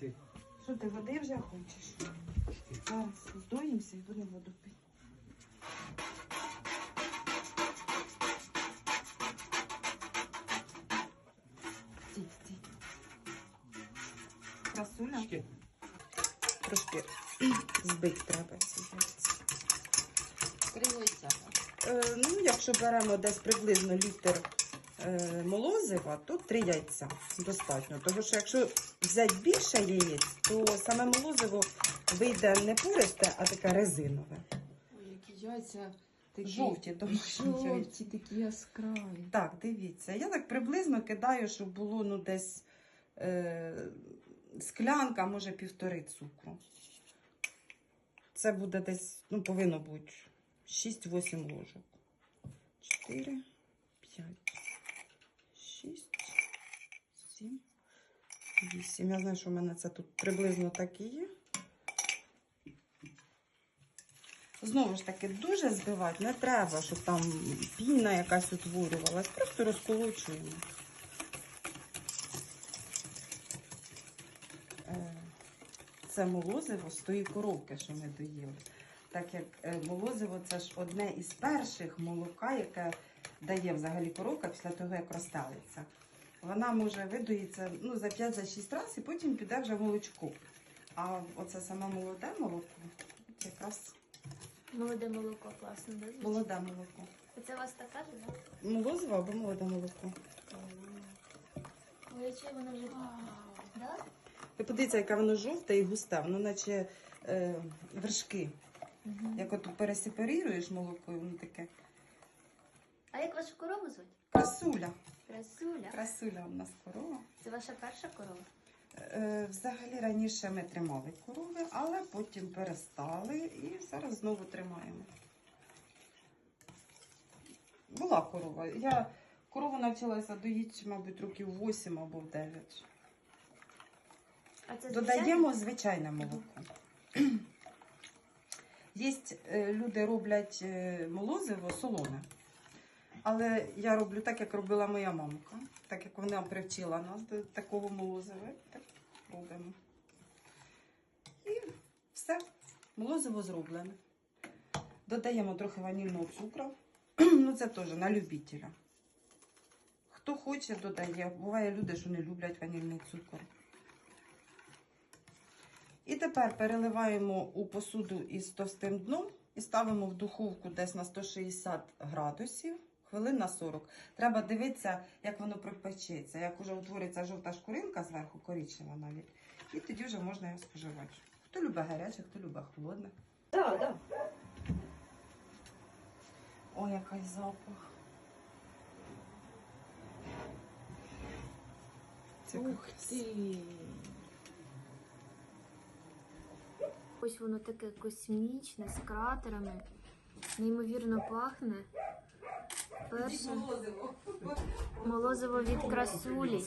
Ти. Що ти води вже хочеш? Зараз здоїмося і будемо воду пити. Стій, стій. Красуля. Трошки збити треба ці яйця. Е, ну, якщо беремо десь приблизно літр молозива, то три яйця достатньо. Тому що якщо взяти більше яєць, то саме молозиво вийде не пористе, а таке резинове. Ой, які яйця такі Жовті домашні яйця. жовті, такі яскраві. Так, дивіться. Я так приблизно кидаю, щоб було ну, десь е, склянка, може півтори цукру. Це буде десь, ну, повинно бути 6-8 ложок. 4, 5, 6, 7, 8. Я знаю, що в мене це тут приблизно так і є. Знову ж таки, дуже збивати не треба, щоб там піна якась утворювалась. Просто розколочуємо. Е, Це молозиво з тої коровки, що ми доїли. Так як е, молозиво це ж одне із перших молока, яке дає взагалі коровка після того, як розстелиться. Вона може видоїться ну, за 5-6 разів і потім піде вже молочко. А оце саме молоде молоко, це якраз Молоде молоко класно, да? молоде молоко. Це у вас так каже, да? Молозиво або молоде молоко. Чи воно вже да? Ви подивіться, яке воно жовте і густе, воно наче е, вершки. Угу. Як от пересепаріруєш молоко, воно таке. Як вашу корову звуть? Красуля. Красуля. Красуля у нас корова. Це ваша перша корова? Е, взагалі раніше ми тримали корови, але потім перестали і зараз знову тримаємо. Була корова. Я корову навчилася доїти, мабуть, років 8 або 9. А це Додаємо звичайне молоко. Є е, люди роблять е, молозиво солоне. Але я роблю так, як робила моя мамка. Так як вона привчила нас до такого молозива. Так робимо. І все. Молозиво зроблене. Додаємо трохи ванільного цукру. Ну, це теж на любителя. Хто хоче, додає. Буває люди, що не люблять ванільний цукор. І тепер переливаємо у посуду із товстим дном і ставимо в духовку десь на 160 градусів, хвилин на 40. Треба дивитися, як воно пропечеться, як вже утвориться жовта шкуринка зверху, коричнева навіть. І тоді вже можна його споживати. Хто любить гаряче, хто любить холодне. Так, так. Ой, який запах. Це Ух ти. Ось воно таке космічне, з кратерами. Неймовірно пахне. Перше молозиво від красулі.